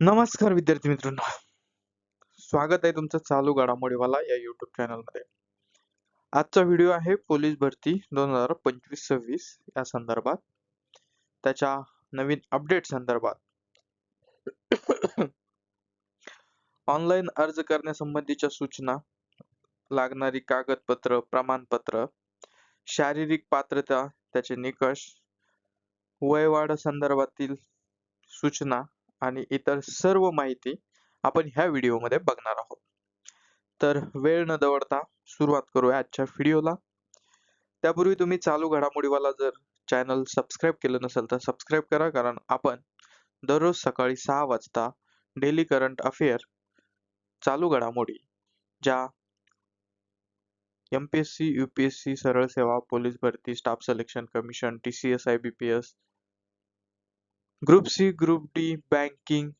नमस्कार विद्यार्थी मित्रांनो. स्वागत आहे तुमचं चालू घडामोडीवाला या युट्यूब चॅनलमध्ये आजचा व्हिडिओ आहे पोलीस भरती दोन हजार पंचवीस सव्वीस या संदर्भात. त्याच्या नवीन अपडेट संदर्भात. ऑनलाईन अर्ज करण्यासंबंधीच्या सूचना लागणारी कागदपत्र प्रमाणपत्र शारीरिक पात्रता त्याचे निकष वयवाढ संदर्भातील सूचना आणि इतर सर्व माहिती आपण ह्या व्हिडिओमध्ये बघणार आहोत. तर वेळ न दवडता सुरुवात करूया आजच्या व्हिडिओला. त्यापूर्वी तुम्ही चालू घडामोडीवाला जर चॅनल सबस्क्राईब केलं नसेल तर सबस्क्राईब करा कारण आपण दररोज सकाळी सहा वाजता डेली करंट अफेअर चालू घडामोडी ज्या M P S C U P S C सरळ सेवा पोलीस भरती staff selection commission T C S I B P S group C group D banking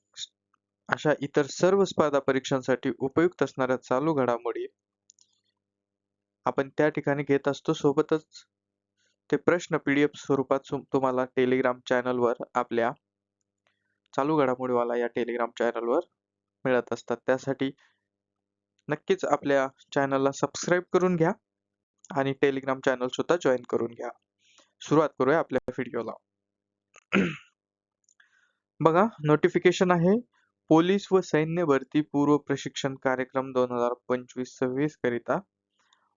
अशा इतर सर्व स्पर्धा परीक्षांसाठी उपयुक्त असणाऱ्या चालू घडामोडी आपण त्या ठिकाणी घेत असतो. सोबतच ते प्रश्न पीडीएफ स्वरूपात तुम्हाला टेलिग्राम चॅनलवर आपल्या चालू घडामोडीवाला या टेलिग्राम चॅनलवर मिळत असतात. त्यासाठी नक्कीच आपल्या चॅनलला सबस्क्राईब करून घ्या आणि टेलिग्राम चॅनल सुद्धा जॉईन करून घ्या. सुरुवात करूया आपल्या व्हिडिओला बघा नोटिफिकेशन आहे. पोलीस व सैन्य भरती पूर्व प्रशिक्षण कार्यक्रम दोन हजार पंचवीस सव्वीस करिता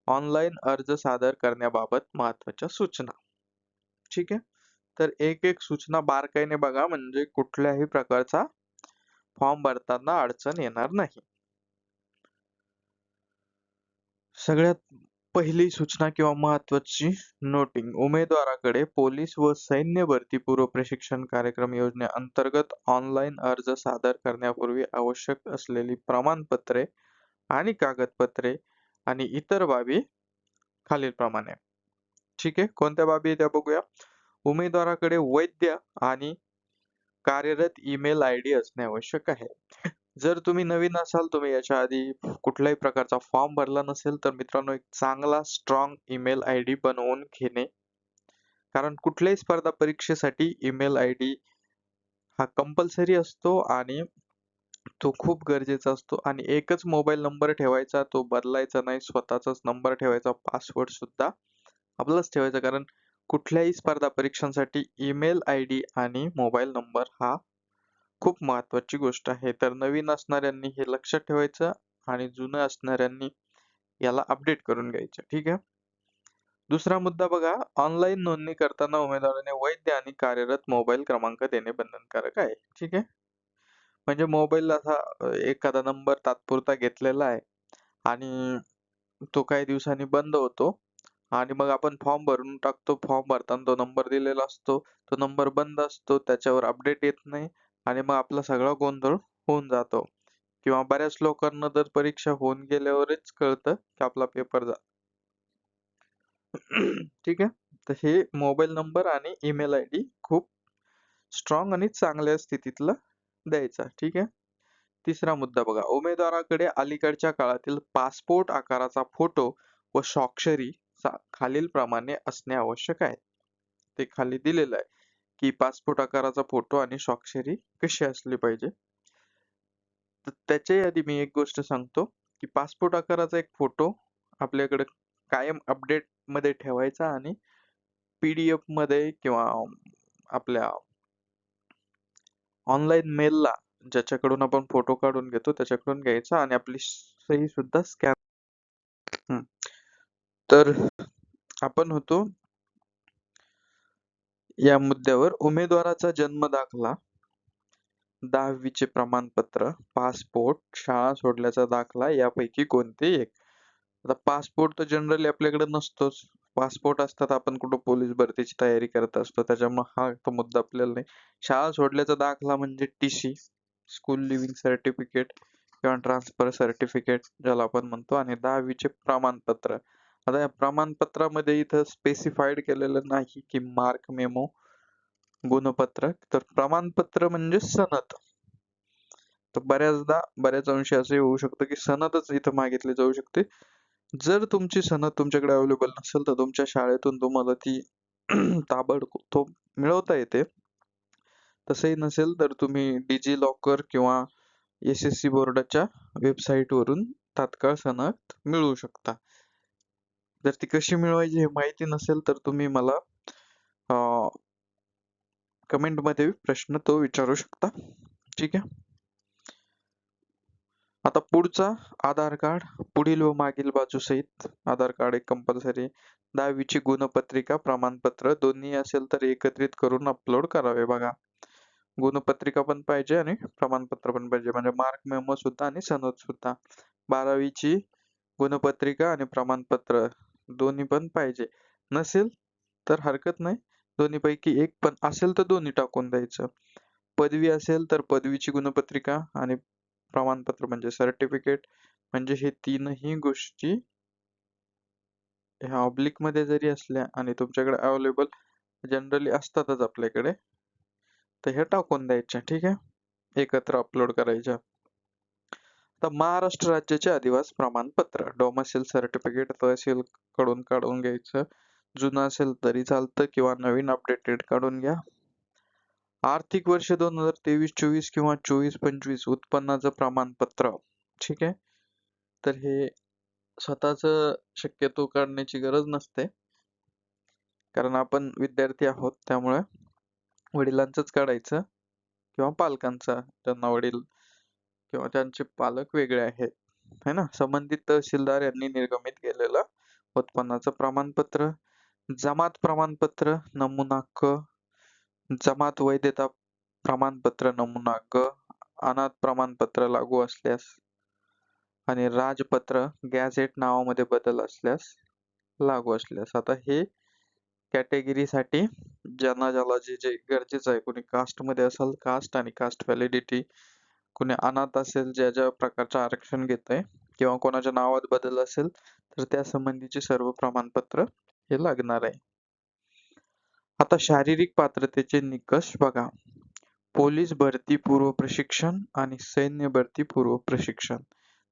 ऑनलाईन अर्ज सादर करण्याबाबत महत्त्वाच्या सूचना. ठीक आहे? तर एक एक सूचना बारकाईने बघा म्हणजे कुठल्याही प्रकारचा फॉर्म भरताना अडचण येणार नाही. सगळ्यात पहिली सूचना किंवा महत्वाची नोटिंग उमेदवाराकडे पोलीस व सैन्य भरती पूर्व प्रशिक्षण कार्यक्रम योजनेअंतर्गत ऑनलाईन अर्ज सादर करण्यापूर्वी आवश्यक असलेली प्रमाणपत्रे आणि कागदपत्रे आणि इतर बाबी खालीलप्रमाणे. ठीक आहे? कोणत्या बाबी त्या बघूया. उमेदवाराकडे वैद्य आणि कार्यरत ईमेल आय डी असणे आवश्यक आहे. जर तुम्ही नवीन असाल तुम्ही याच्या आधी कुठल्याही प्रकारचा फॉर्म भरला नसेल तर मित्रांनो एक चांगला स्ट्रॉंग ईमेल आय डी बनवून घेणे. कारण कुठल्याही स्पर्धा परीक्षेसाठी ईमेल आय डी हा कंपल्सरी असतो आणि तो खूप गरजेचा असतो. आणि एकच मोबाईल नंबर ठेवायचा तो बदलायचा नाही स्वतःचाच नंबर ठेवायचा पासवर्ड सुद्धा आपलाच ठेवायचा. कारण कुठल्याही स्पर्धा परीक्षांसाठी ईमेल आय डी आणि मोबाईल नंबर हा खूप महत्वाची गोष्ट आहे. तर नवीन असणाऱ्यांनी हे लक्षात ठेवायचं आणि जुनं असणाऱ्यांनी याला अपडेट करून घ्यायचं. ठीक आहे? दुसरा मुद्दा बघा. ऑनलाईन नोंदणी करताना उमेदवाराने वैध आणि कार्यरत मोबाईल क्रमांक देणे बंधनकारक आहे. ठीक आहे? म्हणजे मोबाईल असा एखादा नंबर तात्पुरता घेतलेला आहे आणि तो काही दिवसांनी बंद होतो आणि मग आपण फॉर्म भरून टाकतो. फॉर्म भरताना तो नंबर दिलेला असतो. तो नंबर बंद असतो. त्याच्यावर अपडेट येत नाही. आणि मग आपला सगळा गोंधळ होऊन जातो. किंवा बऱ्याच लोकांना तर परीक्षा होऊन गेल्यावरच कळतं की आपला पेपर जा ठीक आहे? तर हे मोबाईल नंबर आणि ईमेल आय डी खूप स्ट्रॉंग आणि चांगल्या स्थितीतला द्यायचा ठीक आहे? तिसरा मुद्दा बघा. उमेदवाराकडे अलीकडच्या काळातील पासपोर्ट आकाराचा फोटो व स्वाक्षरी खालील प्रमाणे असणे आवश्यक आहे. ते खाली दिलेलं आहे. की पासपोर्ट आकाराचा फोटो आणि स्वाक्षरी कशी असली पाहिजे? तर त्याच्या आधी मी एक गोष्ट सांगतो की पासपोर्ट आकाराचा एक फोटो आपल्याकडे कायम अपडेटमध्ये ठेवायचा आणि पीडीएफमध्ये किंवा आपल्या ऑनलाईन मेलला ज्याच्याकडून आपण फोटो काढून घेतो त्याच्याकडून घ्यायचा आणि आपली सही सुद्धा स्कॅन तर आपण होतो या मुद्द्यावर उमेदवाराचा जन्म दाखला दहावीचे प्रमाणपत्र पासपोर्ट शाळा सोडल्याचा दाखला यापैकी कोणते एक? आता पासपोर्ट तर जनरली आपल्याकडे नसतोच. पासपोर्ट असतात आपण कुठं पोलीस भरतीची तयारी करत असतो त्याच्यामुळे हा तो मुद्दा आपल्याला नाही. शाळा सोडल्याचा दाखला म्हणजे T C school leaving certificate किंवा ट्रान्सफर सर्टिफिकेट ज्याला आपण म्हणतो आणि दहावीचे प्रमाणपत्र. आता या प्रमाणपत्रामध्ये इथं स्पेसिफाईड केलेलं नाही की मार्क मेमो गुणपत्रक. तर प्रमाणपत्र म्हणजे सनद. तर बऱ्याचदा बऱ्याच अंशी असे होऊ शकतं की सनदच इथं मागितली जाऊ शकते. जर तुमची सनद तुमच्याकडे अवेलेबल नसेल तर तुमच्या शाळेतून तुम्हाला ती ताबडतोब मिळवता येते. तसंही नसेल तर तुम्ही डिजी लॉकर किंवा एस एस सी बोर्डाच्या वेबसाईटवरून तात्काळ सनद मिळवू शकता. जर ती कशी मिळवायची हे माहिती नसेल तर तुम्ही मला कमेंटमध्ये प्रश्न तो विचारू शकता. ठीक आहे? आता पुढचा आधार कार्ड पुढील व मागील बाजू सहित आधार कार्ड एक कंपल्सरी दहावीची गुणपत्रिका प्रमाणपत्र दोन्ही असेल तर एकत्रित करून अपलोड करावे बघा. गुणपत्रिका पण पाहिजे आणि प्रमाणपत्र पण पाहिजे. म्हणजे मार्क मेमो सुद्धा आणि सनद सुद्धा. बारावीची गुणपत्रिका आणि प्रमाणपत्र दोन्ही पण पाहिजे. नसेल तर हरकत नाही. दोन्ही पैकी एक पण असेल तर दोन्ही टाकून द्यायचं. पदवी असेल तर पदवीची गुणपत्रिका आणि प्रमाणपत्र म्हणजे सर्टिफिकेट म्हणजे हे तीनही गोष्टी ह्या ऑब्लिकमध्ये जरी असल्या आणि तुमच्याकडे अवेलेबल जनरली असतातच आपल्याकडे तर हे टाकून द्यायच्या. ठीक आहे? एकत्र अपलोड करायच्या. तर महाराष्ट्र राज्याचे अधिवास प्रमाणपत्र. डोमसिल सर्टिफिकेट तहसील कडून काढून घ्यायचं. जुनं असेल तरी चालतं किंवा नवीन अपडेटेड काढून घ्या. आर्थिक वर्ष दोन हजार तेवीस चोवीस किंवा चोवीस पंचवीस उत्पन्नाचं प्रमाणपत्र. ठीक आहे? तर हे स्वतःच शक्यतो काढण्याची गरज नसते. कारण आपण विद्यार्थी आहोत त्यामुळे वडिलांचंच काढायचं किंवा पालकांचा त्यांना वडील किंवा त्यांचे पालक वेगळे आहेत है ना? संबंधित तहसीलदार यांनी निर्गमित केलेलं उत्पन्नाचं प्रमाणपत्र जमात प्रमाणपत्र नमुना क जमात वैधता प्रमाणपत्र नमुना ग अनाथ प्रमाणपत्र लागू असल्यास आणि राजपत्र गॅझेट नावामध्ये बदल असल्यास लागू असल्यास. आता हे कॅटेगरीसाठी ज्यांना ज्याला जे जे गरजेचं आहे कोणी कास्टमध्ये असेल कास्ट आणि कास्ट व्हॅलिडिटी कोणी अनाथ असेल ज्या ज्या प्रकारचं आरक्षण घेत आहे किंवा कोणाच्या नावात बदल असेल तर त्या संबंधीचे सर्व प्रमाणपत्र हे लागणार आहे. आता शारीरिक पात्रतेचे निकष बघा. पोलीस भरती पूर्व प्रशिक्षण आणि सैन्य भरती पूर्व प्रशिक्षण.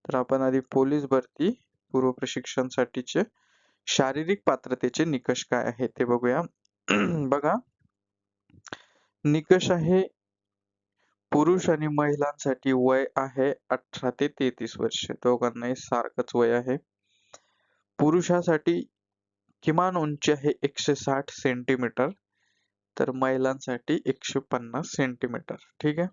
तर आपण आधी पोलीस भरती पूर्व प्रशिक्षणसाठीचे शारीरिक पात्रतेचे निकष काय आहे ते बघूया. बघा. निकष आहे पुरुष आणि महिलांसाठी वय आहे अठरा ते तेहतीस वर्ष. दोघांनाही सारखंच वय आहे. पुरुषासाठी किमान उंची आहे एकशे साठ सेंटीमीटर तर महिलांसाठी एकशे पन्नास सेंटीमीटर ठीक आहे?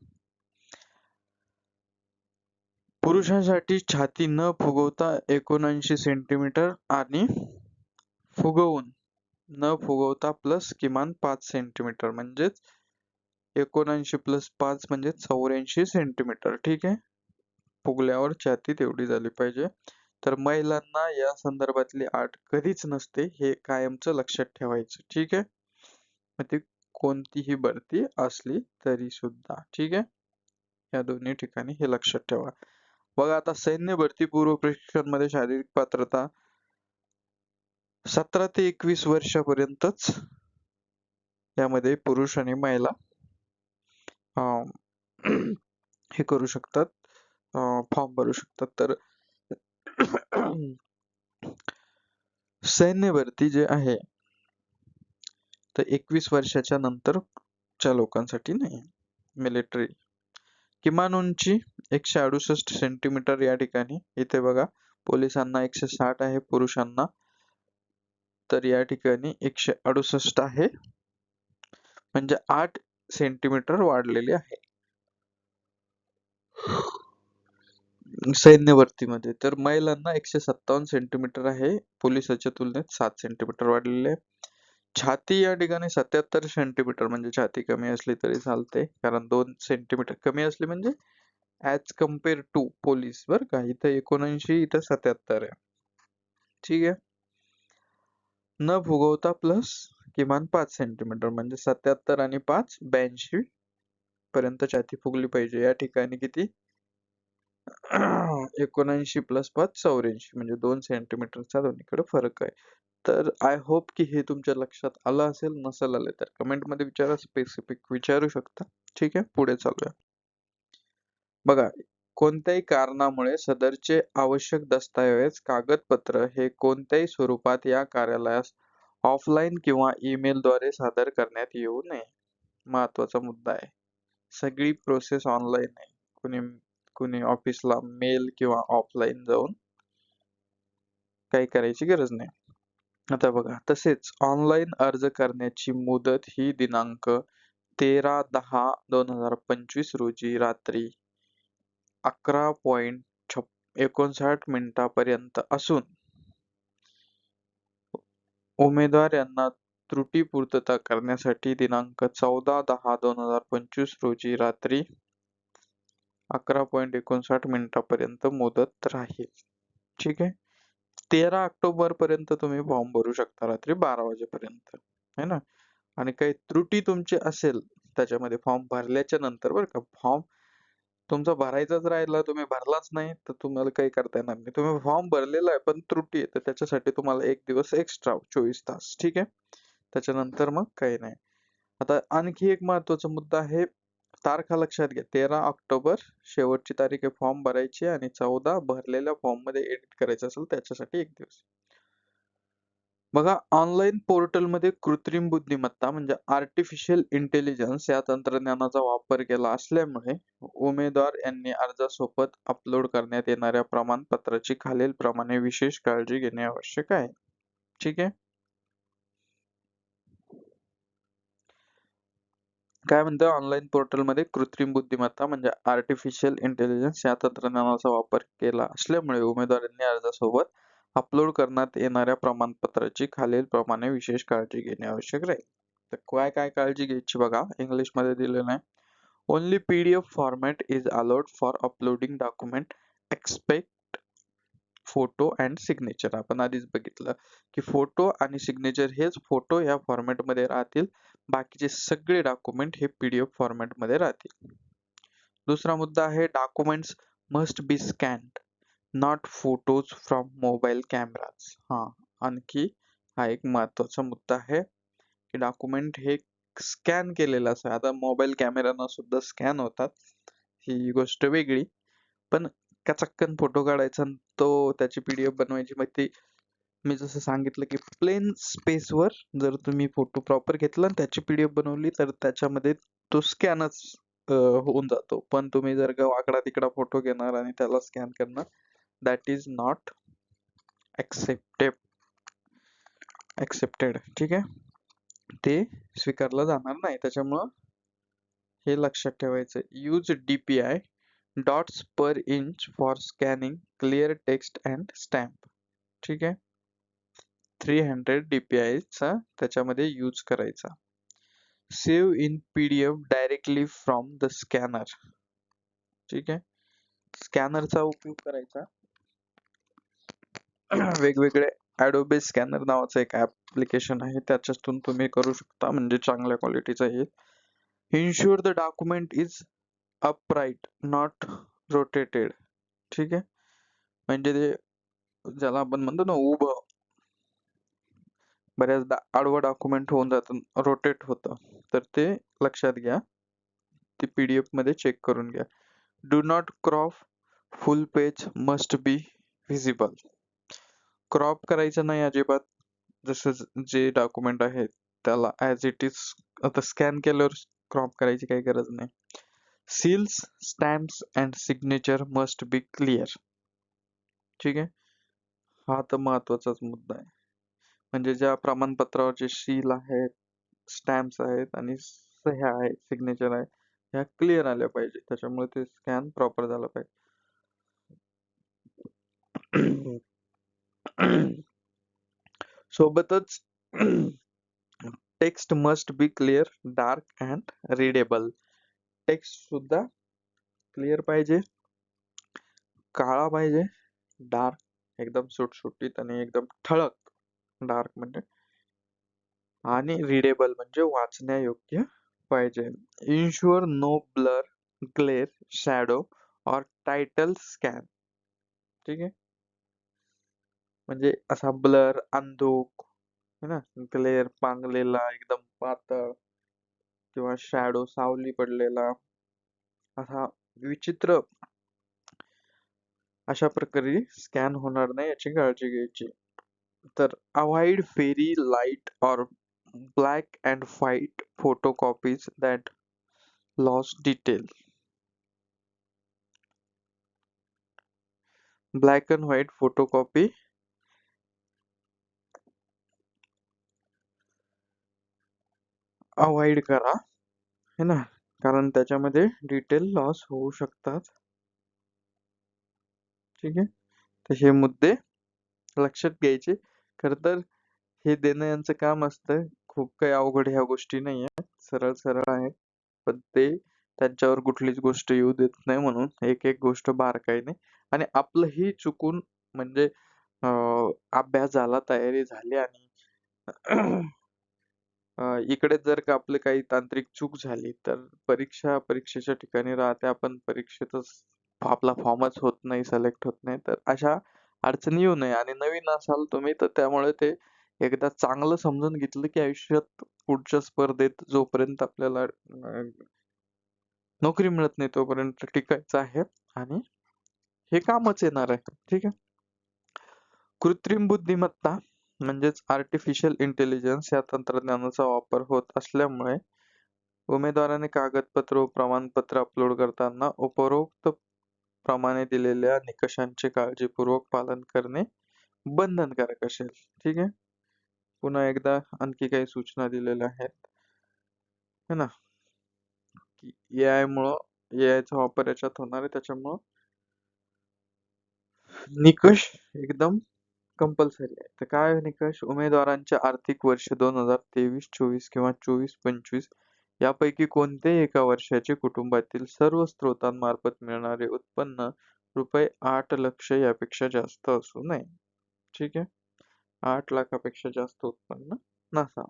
पुरुषांसाठी छाती न फुगवता एकोणऐंशी सेंटीमीटर आणि फुगवून न फुगवता प्लस किमान पाच सेंटीमीटर म्हणजेच एकोणऐंशी प्लस पाच म्हणजे चौऱ्याऐंशी सेंटीमीटर ठीक आहे? फुगल्यावर छाती तेवढी झाली पाहिजे. तर महिलांना या संदर्भातली आठ कधीच नसते हे कायमचं लक्षात ठेवायचं. ठीक आहे? मग ती कोणतीही भरती असली तरी सुद्धा ठीक आहे? या दोन्ही ठिकाणी हे लक्षात ठेवा. बघा आता सैन्य भरती पूर्व प्रशिक्षणमध्ये शारीरिक पात्रता सतरा ते एकवीस वर्षापर्यंतच यामध्ये पुरुष आणि महिला हे करू शकतात. फॉर्म भरू शकतात. तर सैन्य भरती जे आहे तर एकवीस वर्षाच्या नंतरच्या लोकांसाठी नाही मिलिटरी किमान उंची एकशे अडुसष्ट सेंटीमीटर या ठिकाणी. इथे बघा पोलिसांना एकशे साठ आहे पुरुषांना तर या ठिकाणी एकशे अडुसष्ट आहे. म्हणजे आठ सेंटीमीटर वाढलेली आहे. सैन्य भरतीमध्ये तर महिलांना एकशे सत्तावन्न सेंटीमीटर आहे. पोलिसाच्या तुलनेत सात सेंटीमीटर वाढलेले आहे. छाती या ठिकाणी सत्याहत्तर सेंटीमीटर म्हणजे छाती कमी असली तरी चालते. कारण दोन सेंटीमीटर कमी असली म्हणजे ॲज कंपेअर टू पोलीस बर का? इथं एकोणऐंशी इथं सत्याहत्तर आहे. ठीक आहे? न फुगवता प्लस किमान पाच सेंटीमीटर म्हणजे सत्याहत्तर आणि पाच ब्याऐंशी पर्यंत छाती फुगली पाहिजे. या ठिकाणी किती? एकोणऐंशी प्लस पाच चौऱ्याऐंशी म्हणजे दोन सेंटीमीटरचा दोन्हीकडे फरक आहे. तर आय होप की हे तुमच्या लक्षात आलं असेल नसेल आले तर कमेंटमध्ये विचारा स्पेसिफिक विचारू शकता. ठीक आहे पुढे चालूया. बघा कोणत्याही कारणामुळे सदरचे आवश्यक दस्तऐवज कागदपत्र हे कोणत्याही स्वरूपात या कार्यालयास ऑफलाईन किंवा ईमेल द्वारे सादर करण्यात येऊ नये. महत्त्वाचा मुद्दा आहे. सगळी प्रोसेस ऑनलाईन आहे. कुणी कुणी ऑफिसला मेल किंवा ऑफलाईन जाऊन काही करायची गरज नाही. आता बघा तसेच ऑनलाईन अर्ज करण्याची मुदत ही दिनांक तेरा दहा दोन हजार पंचवीस रोजी रात्री अकरा पॉईंट छप एकोणसाठ मिनिटापर्यंत असून उमेदवार यांना त्रुटी पूर्तता करण्यासाठी दिनांक चौदा दहा दोन हजार पंचवीस रोजी रात्री अकरा पॉईंट एकोणसाठ मिनिटापर्यंत मुदत राहील. ठीक आहे? तेरा ऑक्टोबर पर्यंत तुम्ही फॉर्म भरू शकता रात्री बारा वाजेपर्यंत. है ना? आणि काही त्रुटी तुमची असेल त्याच्यामध्ये फॉर्म भरल्याच्या नंतर बरं का फॉर्म तुमचा भरायचाच राहिला तुम्ही भरलाच नाही तर तुम्हाला काही करता येणार नाही. तुम्ही फॉर्म भरलेला आहे पण त्रुटी आहे तर त्याच्यासाठी तुम्हाला एक दिवस एक्स्ट्रा चोवीस तास ठीक आहे? त्याच्यानंतर मग काही नाही. आता आणखी एक महत्त्वाचा मुद्दा आहे तारखा लक्षात घ्या. तेरा ऑक्टोबर शेवटची तारीख आहे फॉर्म भरायची आणि चौदा भरलेल्या फॉर्ममध्ये एडिट करायचं असेल त्याच्यासाठी एक दिवस. बघा ऑनलाईन पोर्टलमध्ये कृत्रिम बुद्धिमत्ता म्हणजे आर्टिफिशियल इंटेलिजन्स या तंत्रज्ञानाचा वापर केला असल्यामुळे उमेदवार यांनी अर्जासोबत अपलोड करण्यात येणाऱ्या प्रमाणपत्राची खालील प्रमाणे विशेष काळजी घेणे आवश्यक आहे. ठीक आहे? काय म्हणतं ऑनलाईन पोर्टलमध्ये कृत्रिम बुद्धिमत्ता म्हणजे आर्टिफिशियल इंटेलिजन्स या तंत्रज्ञानाचा वापर केला असल्यामुळे उमेदवारांनी अर्जासोबत अपलोड करण्यात येणाऱ्या प्रमाणपत्राची खालील प्रमाणे विशेष काळजी घेणे आवश्यक राहील. तर काय काय काळजी घ्यायची बघा इंग्लिशमध्ये दिलेलं आहे. Only PDF format is allowed for uploading document expect photo and signature आपण आधीच बघितलं की फोटो आणि सिग्नेचर हेच फोटो या फॉर्मॅटमध्ये राहतील. बाकीचे सगळे डॉक्युमेंट हे पीडीएफ एफ फॉर्मॅटमध्ये राहतील. दुसरा मुद्दा आहे documents must be scanned not photos from mobile cameras हा आणखी हा एक महत्त्वाचा मुद्दा आहे की डॉक्युमेंट हे स्कॅन केलेलं असं आता मोबाईल कॅमेरानं सुद्धा स्कॅन होतात. ही गोष्ट वेगळी. पण कचक्कन फोटो काढायचा आणि तो त्याची पीडीएफ बनवायची. मग ती मी जसं सांगितलं की प्लेन स्पेसवर जर तुम्ही फोटो प्रॉपर घेतला आणि त्याची पीडीएफ बनवली तर त्याच्यामध्ये तो स्कॅनच होऊन जातो. पण तुम्ही जर का वाकडा तिकडा फोटो घेणार आणि त्याला स्कॅन करणार that is not accepted. Accepted. ठीक आहे? ते स्वीकारलं जाणार नाही. त्याच्यामुळं हे लक्षात ठेवायचं. Use DPI dots per inch for scanning clear text and stamp ठीक आहे? थ्री हंड्रेड चा त्याच्यामध्ये यूज करायचा. Save in PDF directly from the scanner ठीक आहे? स्कॅनरचा उपयोग करायचा. वेगवेगळे ॲडोबे स्कॅनर नावाचं एक ऍप्लिकेशन आहे. त्याच्यातून तुम्ही करू शकता. म्हणजे चांगल्या क्वालिटीचं येईल ensure the document is upright not rotated ठीक आहे? म्हणजे ते ज्याला आपण म्हणतो ना उभं. बऱ्याचदा आडवं डॉक्युमेंट होऊन जातं रोटेट होतं. तर ते लक्षात घ्या. ते पी डी मध्ये चेक करून घ्या. Do not crop full page must be visible crop करायचं नाही अजिबात. जसं जे डॉक्युमेंट आहे त्याला ॲज इट इज आता स्कॅन केल्यावर क्रॉप करायची काही गरज नाही. Seals stamps and signature must be clear ठीक आहे? हा तर महत्वाचाच मुद्दा आहे. म्हणजे ज्या प्रमाणपत्रावर जे सील आहेत स्टॅम्प्स आहेत आणि सह्या आहेत सिग्नेचर आहे ह्या क्लिअर आल्या पाहिजे. त्याच्यामुळे ते स्कॅन प्रॉपर झालं पाहिजे. सोबतच text must be clear dark and readable text सुद्धा क्लिअर पाहिजे काळा पाहिजे डार्क एकदम सुटसुटीत आणि एकदम ठळक डार्क म्हणजे, आणि रीडेबल म्हणजे वाचण्यायोग्य पाहिजे ensure no blur glare shadow or tilted scan ठीक आहे? म्हणजे असा ब्लर, अंधुक, है ना? ग्लेअर पांगलेला, एकदम पातळ किंवा शॅडो सावली पडलेला, असा विचित्र अशा प्रकारे स्कॅन होणार नाही याची काळजी घ्यायची. तर avoid very light or black and white photocopies that lose detail black and white photocopy avoid करा है ना? कारण त्याच्यामध्ये डिटेल लॉस होऊ शकतात. ठीक आहे? तर हे मुद्दे लक्षात घ्यायचे. खर तर हे देणं यांचं काम असतं. खूप काही अवघड ह्या गोष्टी नाही आहेत. सरळ सरळ आहे पण ते त्यांच्यावर कुठलीच गोष्ट येऊ देत नाही म्हणून एक एक गोष्ट बारकाईने आणि आपलंही चुकून म्हणजे अभ्यास झाला तयारी झाली आणि इकडे जर का आपलं काही तांत्रिक चूक झाली तर परीक्षा परीक्षेच्या ठिकाणी राहते. आपण परीक्षेतच आपला फॉर्मच होत नाही सिलेक्ट होत नाही. तर अशा अडचणी येऊ नये. आणि नवीन असाल तुम्ही तर त्यामुळे ते एकदा चांगलं समजून घेतलं की आयुष्यात पुढच्या स्पर्धेत जोपर्यंत आपल्याला नोकरी मिळत नाही तोपर्यंत टिकायचं आहे. आणि हे कामच येणार आहे. ठीक आहे? कृत्रिम बुद्धिमत्ता म्हणजेच आर्टिफिशियल इंटेलिजन्स या तंत्रज्ञानाचा वापर होत असल्यामुळे उमेदवाराने कागदपत्र व प्रमाणपत्र अपलोड करताना उपरोक्त प्रमाणे दिलेल्या निकषांचे काळजीपूर्वक पालन करणे बंधनकारक असेल. ठीक आहे? पुन्हा एकदा आणखी काही सूचना दिलेल्या आहेत. है ना? ए आय मुळे ए चा वापर याच्यात होणार आहे. त्याच्यामुळं निकष एकदम कंपल्सरी आहे. तर काय निकष? उमेदवारांच्या आर्थिक वर्ष दोन हजार तेवीस चोवीस किंवा चोवीस पंचवीस यापैकी कोणत्याही एका वर्षाचे कुटुंबातील सर्व स्रोतांमार्फत मिळणारे उत्पन्न रुपये आठ लक्ष यापेक्षा जास्त असू नये. ठीक आहे? आठ लाखापेक्षा जास्त उत्पन्न नसावं.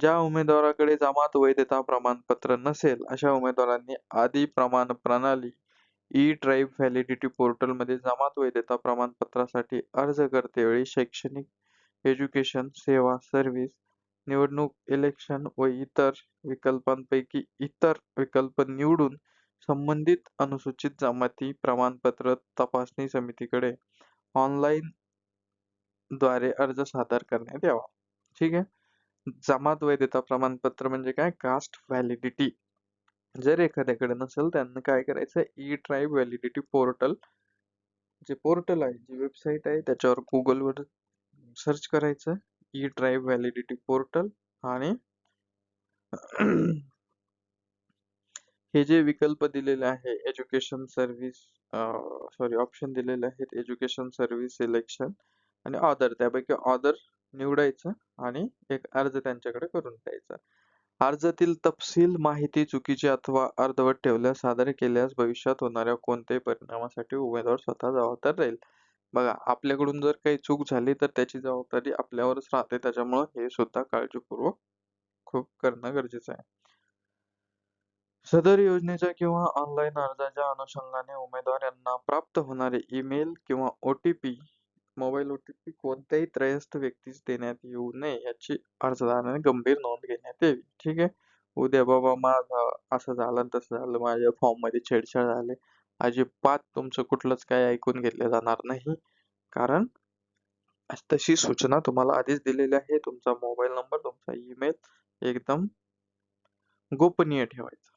ज्या उमेदवाराकडे जमात वैधता प्रमाणपत्र नसेल अशा उमेदवारांनी आदी प्रमाण प्रणाली ई ट्राईब व्हॅलिडिटी पोर्टलमध्ये जमात वैधता प्रमाणपत्रासाठी अर्ज करतेवेळी शैक्षणिक एज्युकेशन सेवा सर्व्हिस निवडणूक इलेक्शन व इतर विकल्पांपैकी इतर विकल्प निवडून संबंधित अनुसूचित जमाती प्रमाणपत्र तपासणी समितीकडे ऑनलाईन द्वारे अर्ज सादर करण्यात यावा. ठीक आहे? जमात वैधता प्रमाणपत्र म्हणजे काय? कास्ट व्हॅलिडिटी जर एखाद्याकडे नसेल त्यांना काय करायचं? ई ट्राईब व्हॅलिडिटी पोर्टल जे पोर्टल आहे जी वेबसाईट आहे त्याच्यावर गुगलवर सर्च करायचं. ई ट्राईब व्हॅलिडिटी पोर्टल आणि हे जे विकल्प दिलेले आहे एज्युकेशन सर्व्हिस सॉरी ऑप्शन दिलेले आहेत एज्युकेशन सर्व्हिस सिलेक्शन आणि ऑदर त्यापैकी ऑदर निवडायचं आणि एक अर्ज त्यांच्याकडे करून द्यायचा अर्जातील तपशील माहिती चुकीची अथवा अर्धवट ठेवल्यास सादर केल्यास भविष्यात होणाऱ्या कोणत्याही परिणामासाठी उमेदवार स्वतः जबाबदार राहील. बघा आपल्याकडून जर काही चूक झाली तर त्याची जबाबदारी आपल्यावरच राहते. त्याच्यामुळे हे सुद्धा काळजीपूर्वक खूप करणं गरजेचं आहे. सदर योजनेच्या किंवा ऑनलाईन अर्जाच्या अनुषंगाने उमेदवार यांना प्राप्त होणारे ईमेल किंवा O T P mobile O T P कोणत्याही त्रयस्थ व्यक्तीस देण्यात येऊ नये याची अर्जदाराने गंभीर नोंद घेण्यात यावी. ठीक आहे? उद्या बाबा माझा असं झालं आणि तसं झालं माझ्या फॉर्ममध्ये छेडछाड झाले. अजिबात तुमचं कुठलंच काही ऐकून घेतलं जाणार नाही. कारण तशी सूचना तुम्हाला आधीच दिलेली आहे. तुमचा मोबाईल नंबर तुमचा ईमेल एकदम गोपनीय ठेवायचा.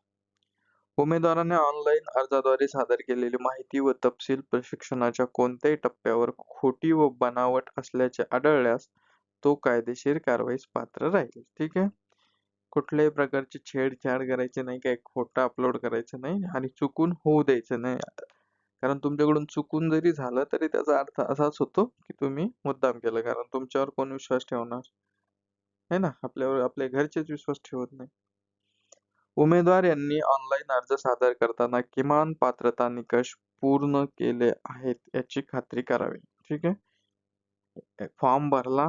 उमेदवाराने ऑनलाईन अर्जाद्वारे सादर केलेली माहिती व तपशील प्रशिक्षणाच्या कोणत्याही टप्प्यावर खोटी व बनावट असल्याचे आढळल्यास तो कायदेशीर कारवाईस पात्र राहील. ठीक आहे? कुठल्याही प्रकारची छेडछाड करायची नाही काही खोटं अपलोड करायचं नाही आणि चुकून होऊ द्यायचं नाही. कारण तुमच्याकडून चुकून जरी झालं तरी त्याचा अर्थ असाच होतो की तुम्ही मुद्दाम केलं. कारण तुमच्यावर कोण विश्वास ठेवणार? है ना? आपल्यावर आपल्या घरचेच विश्वास ठेवत नाही. उमेदवार यांनी ऑनलाईन अर्ज सादर करताना किमान पात्रता निकष पूर्ण केले आहेत याची खात्री करावी. ठीक आहे? फॉर्म भरला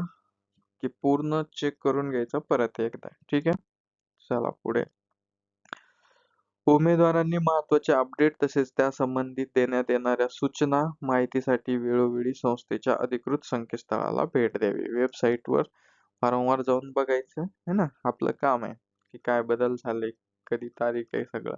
की पूर्ण चेक करून घ्यायचा परत एकदा. ठीक आहे? चला पुढे. उमेदवारांनी महत्त्वाचे अपडेट तसेच त्या संबंधित देण्यात येणाऱ्या सूचना माहितीसाठी वेळोवेळी संस्थेच्या अधिकृत संकेतस्थळाला भेट द्यावी. वेबसाईटवर वारंवार जाऊन बघायचं है ना? आपलं काम आहे की काय बदल झाले कधी तारीख आहे सगळं.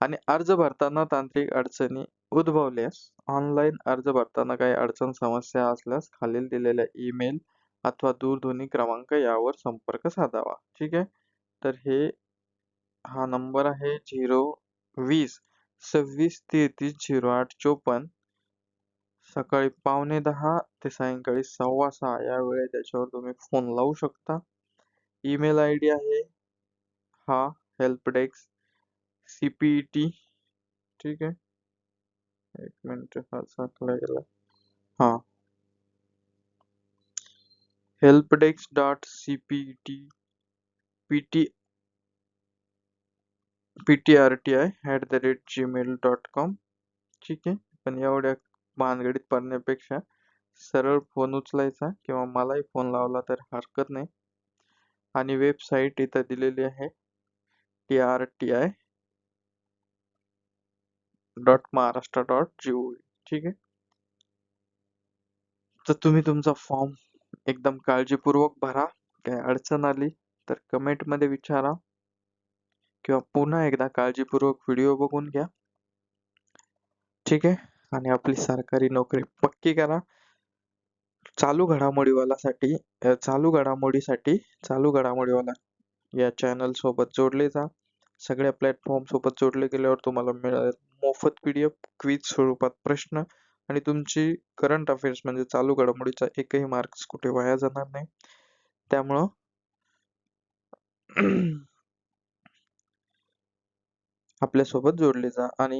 आणि अर्ज भरताना तांत्रिक अडचणी उद्भवल्यास ऑनलाईन अर्ज भरताना काही अडचण समस्या असल्यास खालील दिलेल्या ईमेल अथवा दूरध्वनी क्रमांक यावर संपर्क साधावा. ठीक आहे? तर हे हा नंबर आहे झिरो वीस सव्वीस तेहतीस झिरो आठ चोपन्न सकाळी पावणे दहा ते सायंकाळी सव्वा सहा या वेळेत त्याच्यावर तुम्ही फोन लावू शकता. ईमेल आय डी आहे हा help desk C P T ठीक आहे एक मिनिट हा साकला गेला हा। Help desk dot C P T P T P T R T I at the rate Gmail dot com ठीक आहे पण एवढ्या भानगडीत पडण्यापेक्षा सरळ फोन उचलायचा किंवा मलाही फोन लावला तर हरकत नाही. आणि वेबसाईट इथं दिलेली आहे. T R T I dot Maharashtra dot G O ठीक आहे? तर तुम्ही तुमचा फॉर्म एकदम काळजीपूर्वक भरा. काय अडचण आली तर कमेंटमध्ये विचारा किंवा पुन्हा एकदा काळजीपूर्वक व्हिडिओ बघून घ्या. ठीक आहे? आणि आपली सरकारी नोकरी पक्की करा. चालू घडामोडीवालासाठी चालू घडामोडीसाठी चालू घडामोडीवाला या चॅनल सोबत जोडले जा. सगळ्या प्लॅटफॉर्म सोबत जोडले गेल्यावर तुम्हाला मिळेल मोफत पीडीएफ क्विज स्वरूपात प्रश्न आणि तुमची करंट अफेअर्स म्हणजे चालू घडामोडीचा एकही मार्क्स कुठे वाया जाणार नाही. त्यामुळं आपल्यासोबत जोडले जा आणि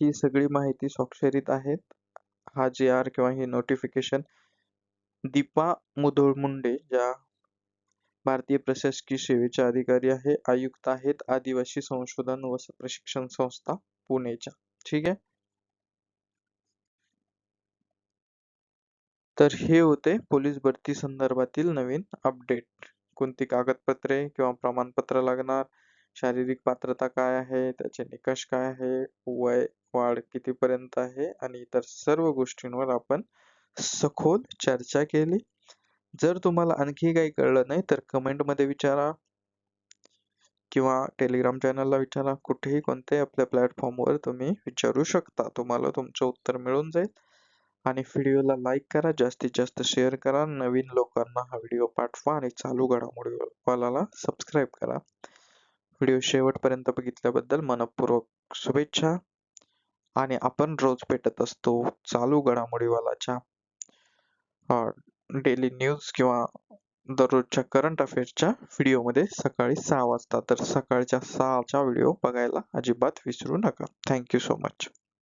ही सगळी माहिती स्वाक्षरीत आहेत हा जे आर किंवा हे नोटिफिकेशन दीपा मुधोळ मुंडे ज्या भारतीय प्रशासकीय सेवेचे अधिकारी आहे. आयुक्त आहेत. आदिवासी संशोधन व प्रशिक्षण संस्था पुणेच्या. ठीक आहे? तर हे होते पोलीस भरती संदर्भातील नवीन अपडेट कोणती कागदपत्रे किंवा प्रमाणपत्र लागणार? शारीरिक पात्रता काय आहे? त्याचे निकष काय आहे? वय वाढ कितीपर्यंत आहे? आणि इतर सर्व गोष्टींवर आपण सखोल चर्चा केली. जर तुम्हाला आणखी काही कळलं नाही तर कमेंटमध्ये विचारा किंवा टेलिग्राम चॅनलला विचारा. कुठेही कोणत्याही आपल्या प्लॅटफॉर्मवर तुम्ही विचारू शकता. तुम्हाला तुमचं उत्तर मिळून जाईल. आणि व्हिडिओला लाईक करा जास्तीत जास्त शेअर करा. नवीन लोकांना हा व्हिडिओ पाठवा आणि चालू घडामोडी वालाला सबस्क्राईब करा. व्हिडिओ शेवटपर्यंत बघितल्याबद्दल मनपूर्वक शुभेच्छा. आणि आपण रोज भेटत असतो चालू घडामोडीवालाच्या डेली न्यूज किंवा दररोजच्या करंट अफेअर्सच्या व्हिडिओमध्ये सकाळी सहा वाजता. तर सकाळच्या सहाचा व्हिडिओ बघायला अजिबात विसरू नका. Thank you so much